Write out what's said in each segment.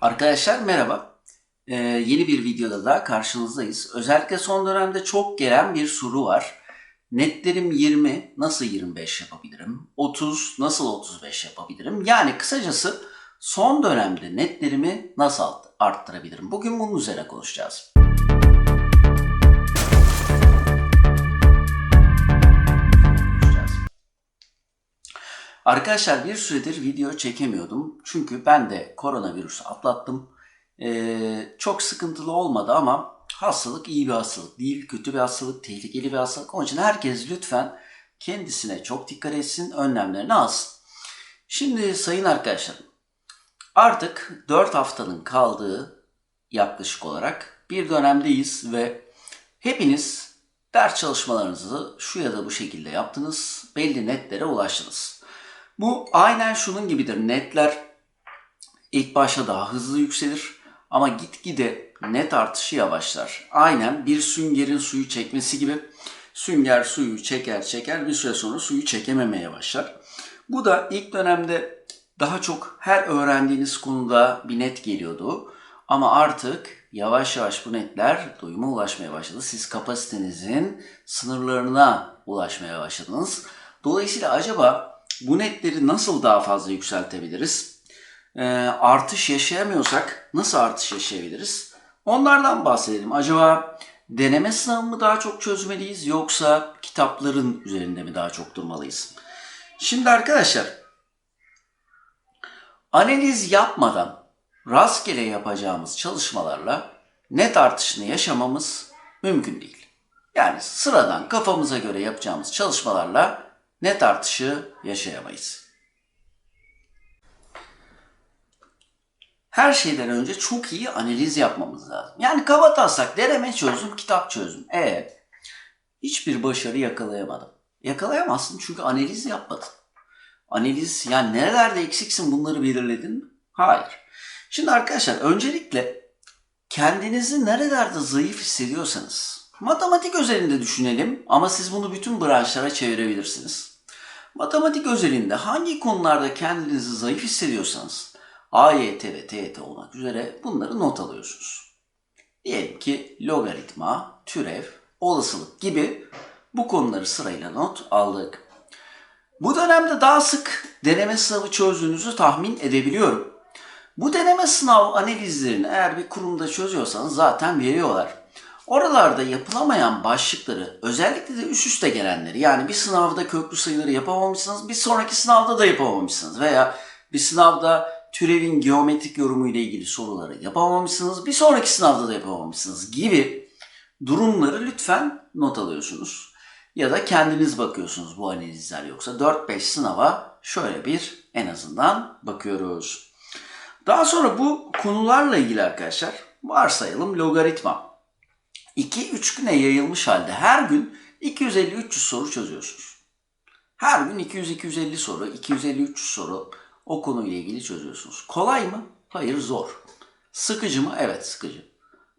Arkadaşlar merhaba. Ee, yeni bir videoda daha karşınızdayız. Özellikle son dönemde çok gelen bir soru var. Netlerim 20, nasıl 25 yapabilirim? 30, nasıl 35 yapabilirim? Yani kısacası son dönemde netlerimi nasıl art- arttırabilirim? Bugün bunun üzerine. Konuşacağız. Arkadaşlar bir süredir video çekemiyordum. Çünkü ben de koronavirüsü atlattım. Ee, çok sıkıntılı olmadı ama hastalık iyi bir hastalık değil. Kötü bir hastalık, tehlikeli bir hastalık. Onun için herkes lütfen kendisine çok dikkat etsin, önlemlerini alsın. Şimdi sayın arkadaşlarım, artık 4 haftanın kaldığı yaklaşık olarak bir dönemdeyiz ve hepiniz ders çalışmalarınızı şu ya da bu şekilde yaptınız, belli netlere ulaştınız. Bu aynen şunun gibidir. Netler ilk başta daha hızlı yükselir ama gitgide net artışı yavaşlar. Aynen bir süngerin suyu çekmesi gibi sünger suyu çeker çeker bir süre sonra suyu çekememeye başlar. Bu da ilk dönemde daha çok her öğrendiğiniz konuda bir net geliyordu. Ama artık yavaş yavaş bu netler doyuma ulaşmaya başladı. Siz kapasitenizin sınırlarına ulaşmaya başladınız. Dolayısıyla acaba bu netleri nasıl daha fazla yükseltebiliriz? Ee, artış yaşayamıyorsak nasıl artış yaşayabiliriz? Onlardan bahsedelim. Acaba deneme sınavı mı daha çok çözmeliyiz yoksa kitapların üzerinde mi daha çok durmalıyız? Şimdi arkadaşlar analiz yapmadan rastgele yapacağımız çalışmalarla net artışını yaşamamız mümkün değil. Yani sıradan kafamıza göre yapacağımız çalışmalarla net artışı yaşayamayız. Her şeyden önce çok iyi analiz yapmamız lazım. Yani kaba taslak deneme çözüm, kitap çözüm. E hiçbir başarı yakalayamadım. Yakalayamazsın çünkü analiz yapmadın. Analiz yani nerelerde eksiksin bunları belirledin mi? Hayır. Şimdi arkadaşlar öncelikle kendinizi nerelerde zayıf hissediyorsanız matematik özelinde düşünelim ama siz bunu bütün branşlara çevirebilirsiniz. Matematik özelinde hangi konularda kendinizi zayıf hissediyorsanız AYT ve TYT olmak üzere bunları not alıyorsunuz. Diyelim ki logaritma, türev, olasılık gibi bu konuları sırayla not aldık. Bu dönemde daha sık deneme sınavı çözdüğünüzü tahmin edebiliyorum. Bu deneme sınav analizlerini eğer bir kurumda çözüyorsanız zaten veriyorlar. Oralarda yapılamayan başlıkları özellikle de üst üste gelenleri yani bir sınavda köklü sayıları yapamamışsınız bir sonraki sınavda da yapamamışsınız veya bir sınavda türevin geometrik yorumu ile ilgili soruları yapamamışsınız bir sonraki sınavda da yapamamışsınız gibi durumları lütfen not alıyorsunuz. Ya da kendiniz bakıyorsunuz bu analizler yoksa 4-5 sınava şöyle bir en azından bakıyoruz. Daha sonra bu konularla ilgili arkadaşlar varsayalım logaritma. 2-3 güne yayılmış halde her gün 250-300 soru çözüyorsunuz. Her gün 200-250 soru, 250-300 soru o konuyla ilgili çözüyorsunuz. Kolay mı? Hayır zor. Sıkıcı mı? Evet sıkıcı.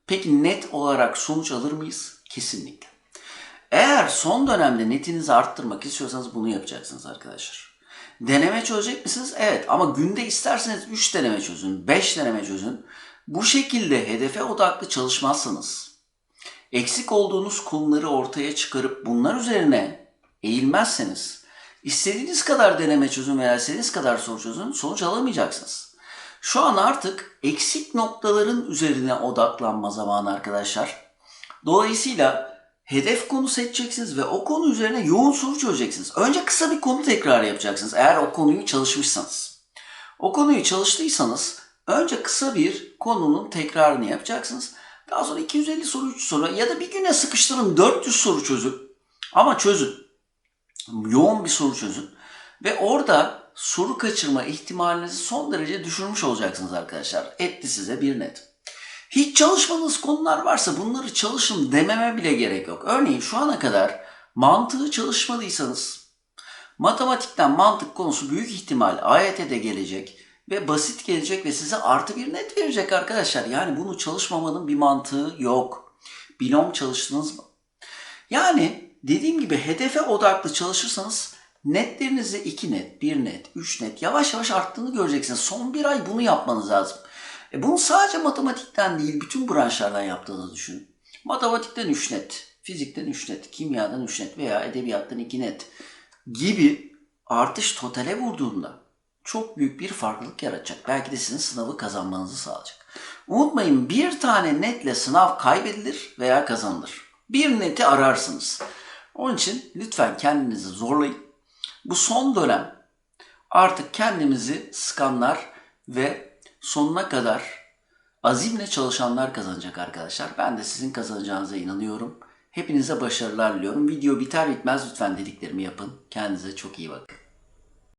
Peki net olarak sonuç alır mıyız? Kesinlikle. Eğer son dönemde netinizi arttırmak istiyorsanız bunu yapacaksınız arkadaşlar. Deneme çözecek misiniz? Evet ama günde isterseniz 3 deneme çözün, 5 deneme çözün. Bu şekilde hedefe odaklı çalışmazsanız, eksik olduğunuz konuları ortaya çıkarıp bunlar üzerine eğilmezseniz, istediğiniz kadar deneme çözün veya istediğiniz kadar soru çözün, sonuç alamayacaksınız. Şu an artık eksik noktaların üzerine odaklanma zamanı arkadaşlar. Dolayısıyla hedef konu seçeceksiniz ve o konu üzerine yoğun soru çözeceksiniz. Önce kısa bir konu tekrar yapacaksınız eğer o konuyu çalışmışsanız. O konuyu çalıştıysanız önce kısa bir konunun tekrarını yapacaksınız. Daha sonra 250 soru 3 soru ya da bir güne sıkıştırın 400 soru çözün. Ama çözün. Yoğun bir soru çözün. Ve orada soru kaçırma ihtimalinizi son derece düşürmüş olacaksınız arkadaşlar. Etti size bir net. Hiç çalışmadığınız konular varsa bunları çalışın dememe bile gerek yok. Örneğin şu ana kadar mantığı çalışmadıysanız matematikten mantık konusu büyük ihtimal AYT'de gelecek ve basit gelecek ve size artı bir net verecek arkadaşlar. Yani bunu çalışmamanın bir mantığı yok. Binom çalıştınız mı? Yani dediğim gibi hedefe odaklı çalışırsanız netlerinizi 2 net, 1 net, 3 net yavaş yavaş arttığını göreceksiniz. Son bir ay bunu yapmanız lazım. E bunu sadece matematikten değil bütün branşlardan yaptığınızı düşünün. Matematikten 3 net, fizikten 3 net, kimyadan 3 net veya edebiyattan 2 net gibi artış totale vurduğunda çok büyük bir farklılık yaratacak. Belki de sizin sınavı kazanmanızı sağlayacak. Unutmayın bir tane netle sınav kaybedilir veya kazanılır. Bir neti ararsınız. Onun için lütfen kendinizi zorlayın. Bu son dönem artık kendimizi sıkanlar ve sonuna kadar azimle çalışanlar kazanacak arkadaşlar. Ben de sizin kazanacağınıza inanıyorum. Hepinize başarılar diliyorum. Video biter bitmez lütfen dediklerimi yapın. Kendinize çok iyi bakın.